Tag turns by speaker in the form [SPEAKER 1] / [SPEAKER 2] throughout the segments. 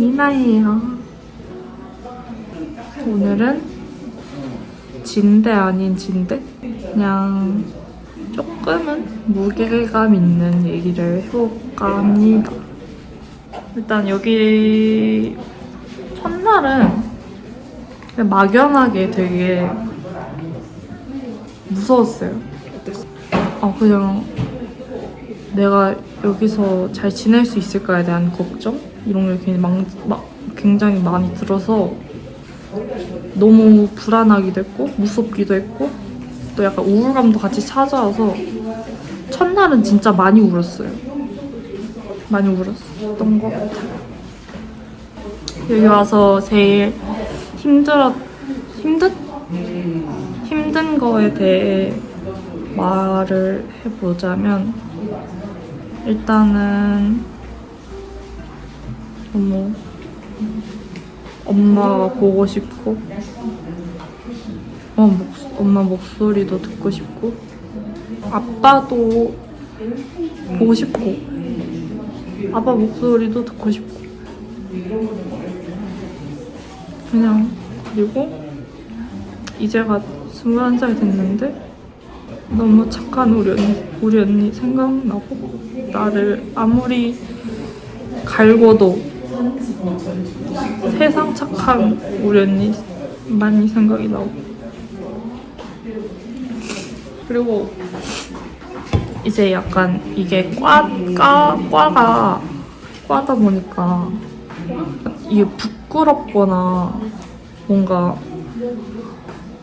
[SPEAKER 1] 미나예요. 오늘은 진대 아닌 진대? 그냥 조금은 무게감 있는 얘기를 해볼까 합니다. 일단 여기 첫날은 막연하게 되게 무서웠어요. 아 그냥 내가 여기서 잘 지낼 수 있을까에 대한 걱정 이런 게 굉장히, 막, 막 굉장히 많이 들어서 너무 불안하기도 했고 무섭기도 했고 또 약간 우울감도 같이 찾아와서 첫날은 진짜 많이 울었어요. 많이 울었던 것 같아요. 여기 와서 제일 힘들었 힘든 힘든 거에 대해 말을 해보자면 일단은 너무 엄마가 보고 싶고. 어, 목, 엄마 목소리도 듣고 싶고. 아빠도 보고 싶고. 아빠 목소리도 듣고 싶고. 그냥 그리고 이제가 21살 됐는데 너무 착한 우리 언니, 우리 언니 생각나고 나를 아무리 갈고도 세상 착한 우리 언니 많이 생각이 나고 그리고 이제 약간 이게 과, 과, 과가 과다 보니까 이게 부끄럽거나 뭔가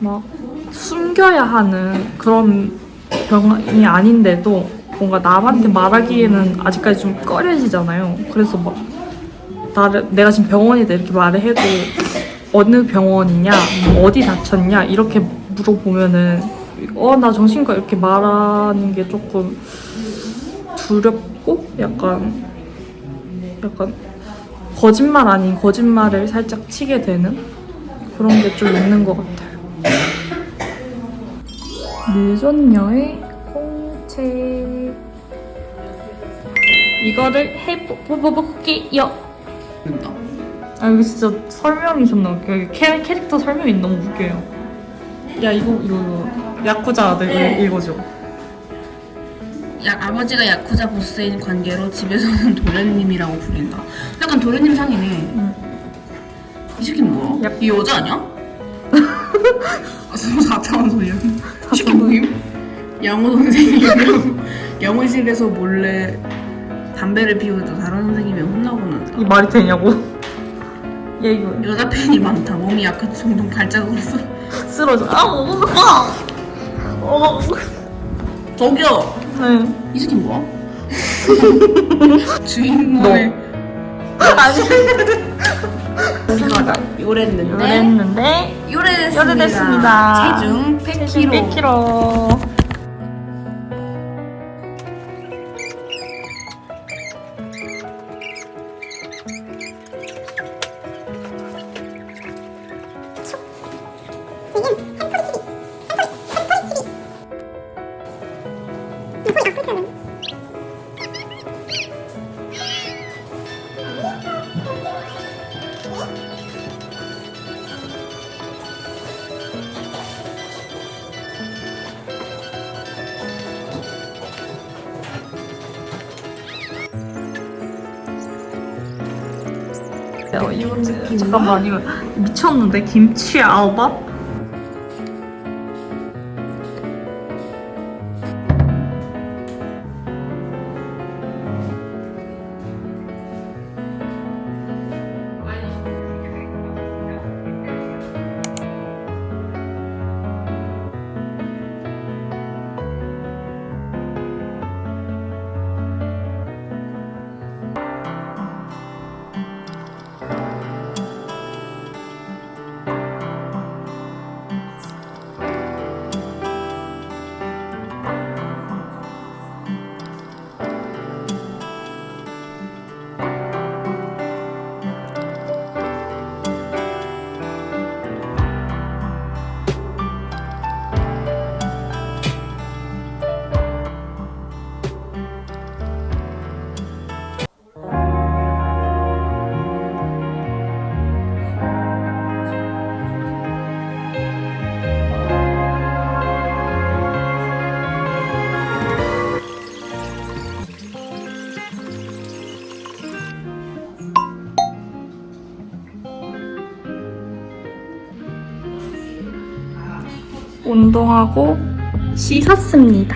[SPEAKER 1] 막 숨겨야 하는 그런 병이 아닌데도 뭔가 남한테 말하기에는 아직까지 좀 꺼려지잖아요. 그래서 막 나를 내가 지금 병원이다 이렇게 말을 해도 어느 병원이냐, 뭐 어디 다쳤냐 이렇게 물어보면은 어 나 정신과 이렇게 말하는 게 조금 두렵고 약간 약간 거짓말 아닌 거짓말을 살짝 치게 되는 그런 게 좀 있는 것 같아요. 느존녀의 공책 이거를 해볼게요. 아 이거 진짜 설명이 존나 웃겨. 캐, 캐릭터 설명이 너무 웃겨요. 야 이거 이거 이거 야쿠자 아들
[SPEAKER 2] 네.
[SPEAKER 1] 읽어줘.
[SPEAKER 2] 야, 아버지가 야쿠자 보스인 관계로 집에서는 도련님이라고 부른다. 약간 도련님 상이네.
[SPEAKER 1] 응.
[SPEAKER 2] 이 새끼는 뭐야?
[SPEAKER 1] 야.
[SPEAKER 2] 이 여자 아니야? 아, 서로 사탕한 소리야. 이 새끼 뭐임? 양호 선생님이랑 영어실에서 몰래 담배를 피우다 다른 선생님이 혼나고는
[SPEAKER 1] 이. 말이 되냐고? 얘 이거
[SPEAKER 2] 여자 팬이 많다. 몸이 약간 종종 했어.
[SPEAKER 1] 쓰러져. 아, 어, 아, 어,
[SPEAKER 2] 저기요!
[SPEAKER 1] 네.
[SPEAKER 2] 이 새끼 뭐야? 주인공의
[SPEAKER 1] 아니.
[SPEAKER 2] 우리가 요랬는데
[SPEAKER 1] 요랬는데
[SPEAKER 2] 요래됐습니다.
[SPEAKER 1] 요래됐습니다.
[SPEAKER 2] 체중 100kg.
[SPEAKER 1] 100kg. 야, 이거. 잠깐만 이거 미쳤는데? 김치 알밥? 운동하고 씻었습니다.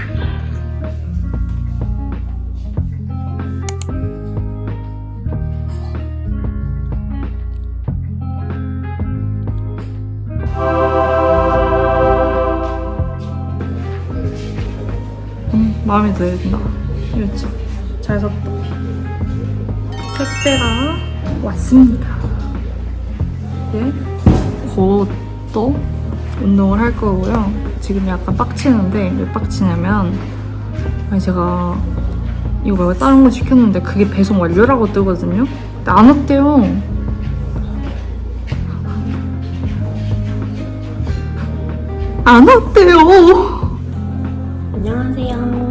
[SPEAKER 1] 음, 마음에 든다. 이랬죠. 잘 샀다. 택배가 왔습니다. 이제 곧또 운동을 할 거고요. 지금 약간 빡치는데 왜 빡치냐면 제가 이거 말고 다른 거 시켰는데 그게 배송 완료라고 뜨거든요. 근데 안 왔대요. 안 왔대요.
[SPEAKER 3] 안녕하세요.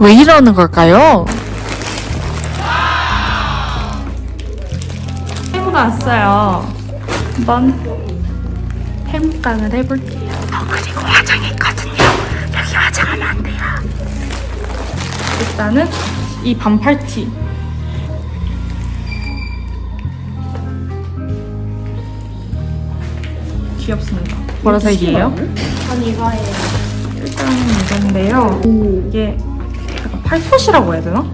[SPEAKER 1] 왜 이러는 걸까요? 해무가 왔어요. 한번 해무깡을 해볼게요. 어, 그리고 화장했거든요. 여기 화장하면 안 돼요. 일단은 이 반팔티. 귀엽습니다. 보라색이에요?
[SPEAKER 3] 전 이거예요.
[SPEAKER 1] 일단은 이건데요. 이게 팔토시라고 해야 되나?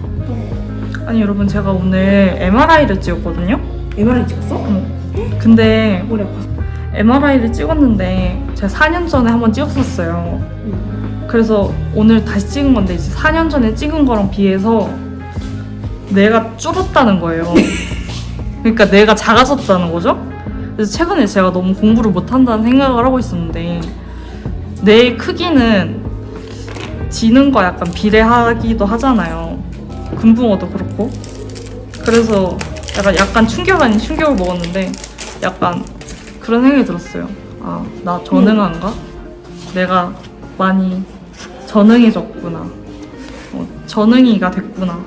[SPEAKER 1] 아니 여러분 제가 오늘 MRI를 찍었거든요.
[SPEAKER 2] MRI 찍었어?
[SPEAKER 1] 어머. 근데
[SPEAKER 2] 머리 아파서.
[SPEAKER 1] MRI를 찍었는데 제가 4년 전에 한번 찍었었어요. 그래서 오늘 다시 찍은 건데 이제 4년 전에 찍은 거랑 비해서 내가 줄었다는 거예요. 그러니까 내가 작아졌다는 거죠. 그래서 최근에 제가 너무 공부를 못한다는 생각을 하고 있었는데 내 크기는 지능과 약간 비례하기도 하잖아요. 금붕어도 그렇고. 그래서 약간, 약간 충격 아닌 충격을 먹었는데 약간 그런 생각이 들었어요. 아, 나 전능한가? 내가 많이 전능해졌구나. 어, 전능이가 됐구나.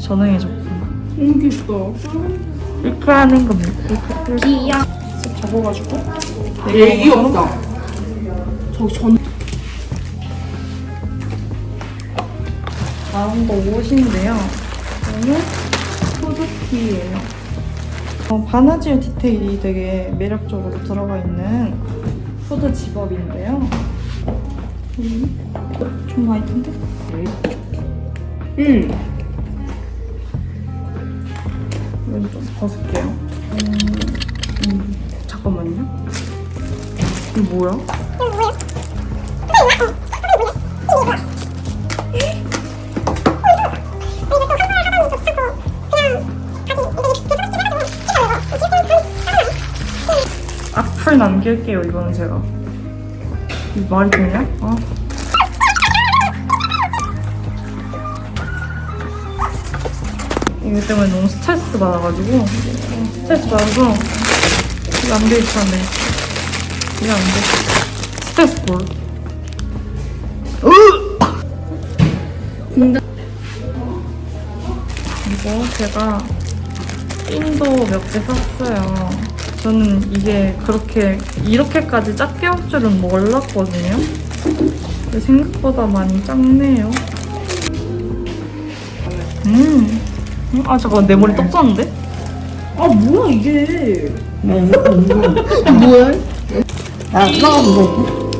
[SPEAKER 1] 전능해졌구나.
[SPEAKER 2] 귀엽다.
[SPEAKER 1] 이렇게 하는 겁니다. 이렇게.
[SPEAKER 3] 귀여워.
[SPEAKER 2] 쓱 접어가지고. 얘 이거 없다. 저 전.
[SPEAKER 1] 다음 거 옷인데요. 이거는 후드티예요. 어, 바느질 디테일이 되게 매력적으로 들어가 있는 후드 집업인데요. 음, 어, 좀 화이트인데?
[SPEAKER 2] 응.
[SPEAKER 1] 이건 좀 벗을게요. 음, 음, 잠깐만요. 이거 뭐야? 남길게요, 이거는 제가. 이 말이 되냐? 아. 이거 때문에 너무 스트레스 받아가지고 어, 스트레스 받아서 이거 안 되겠어 안 되겠어 이거 안 돼. 스트레스 볼
[SPEAKER 2] 공단.
[SPEAKER 1] 이거 제가 핀도 몇 개 샀어요 저는 이게 그렇게 이렇게까지 작게 올 줄은 몰랐거든요 근데 생각보다 많이 작네요 음. 음, 아 잠깐 내 머리 떡 졌는데?
[SPEAKER 2] 아 뭐야 이게?
[SPEAKER 4] 뭐야? 아, 먹어보고.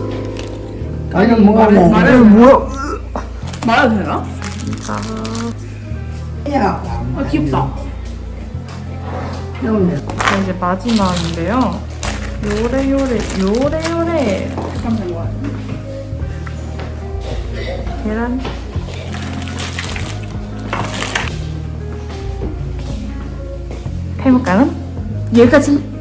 [SPEAKER 4] 아니,
[SPEAKER 2] 말해
[SPEAKER 4] 먹어보고.
[SPEAKER 2] 말해
[SPEAKER 1] 뭐야?
[SPEAKER 2] 말해도 되나?
[SPEAKER 1] 자,
[SPEAKER 4] 야,
[SPEAKER 2] 아 귀엽다.
[SPEAKER 4] 형님.
[SPEAKER 1] 자, 이제 마지막인데요. 요래 요래, 요래 요래.
[SPEAKER 2] 잠깐만 이거.
[SPEAKER 1] 계란. 해볼까는 여기까지.